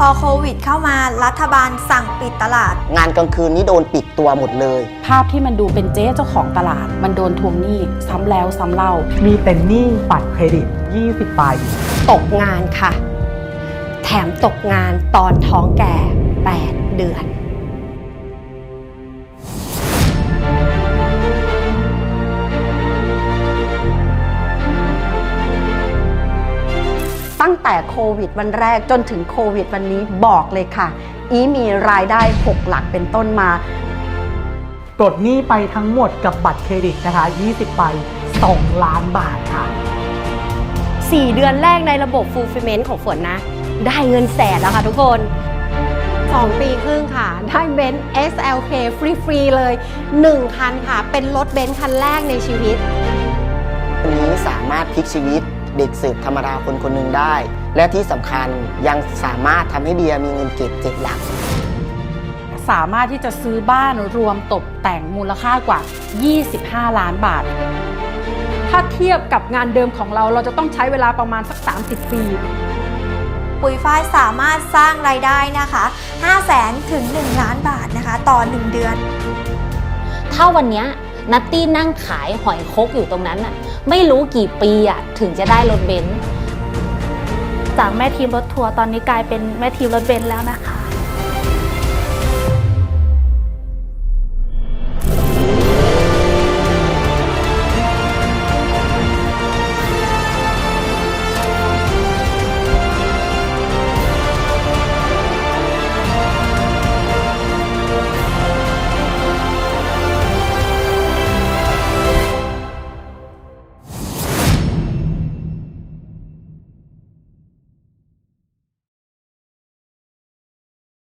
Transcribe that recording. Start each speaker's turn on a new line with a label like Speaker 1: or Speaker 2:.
Speaker 1: พอโควิดเข้ามารัฐบาลสั่งปิดตลาด
Speaker 2: งานกลางคืนนี้โดนปิดตัวหมดเลย
Speaker 3: ภาพที่มันดูเป็นเจ๊เจ้าของตลาด มันโดนทวงหนี้ซ้ำแล้วซ้ำเล่า
Speaker 4: มีเป็นหนี้บัตรเครดิต 20ใบ
Speaker 5: ตกงานค่ะ แถมตกงานตอนท้องแก่ 8 เดือน ตั้งแต่โควิดวันแรกจนถึงโควิดวันนี้บอกเลยค่ะ อีมีรายได้ 6 หลักเป็นต้นมา
Speaker 4: ปลดหนี้ไปทั้งหมดกับบัตรเครดิตนะคะ 20ใบ2ล้านบาทค่ะ
Speaker 5: 4 เดือนแรกในระบบ fulfillment ของฝนนะ ได้เงินแสนแล้วค่ะทุกคน 2 ปีครึ่งค่ะ ได้เบนซ์ SLK ฟรีๆเลย 1 คันค่ะ เป็นรถเบนซ์คันแรกในชีวิต
Speaker 2: วันนี้สามารถพลิกชีวิตเด็กสืบธรรมดาคนคนหนึ่งได้ และที่สำคัญยังสามารถทำให้เบียร์มีเงินเก็บเจ็ดหลัก
Speaker 3: สามารถที่จะซื้อบ้านรวมตกแต่งมูลค่ากว่า 25 ล้านบาท
Speaker 6: ถ้าเทียบกับงานเดิมของเราเราจะต้องใช้เวลาประมาณสัก 30 ปี
Speaker 1: ปุ๋ยฝ้ายสามารถสร้างรายได้นะคะ 5 0 0แสนถึง 1 ล้านบาทนะคะ ต่อ 1 เดือน
Speaker 7: ถ้าวันเนี้ย นัตตี้นั่งขายหอยคกอยู่ตรงนั้นน่ะไม่รู้กี่ปีอะถึงจะได้รถเบนซ์
Speaker 8: จากแม่ทีมรถทัวร์ตอนนี้กลายเป็นแม่ทีมรถเบนซ์แล้วนะคะ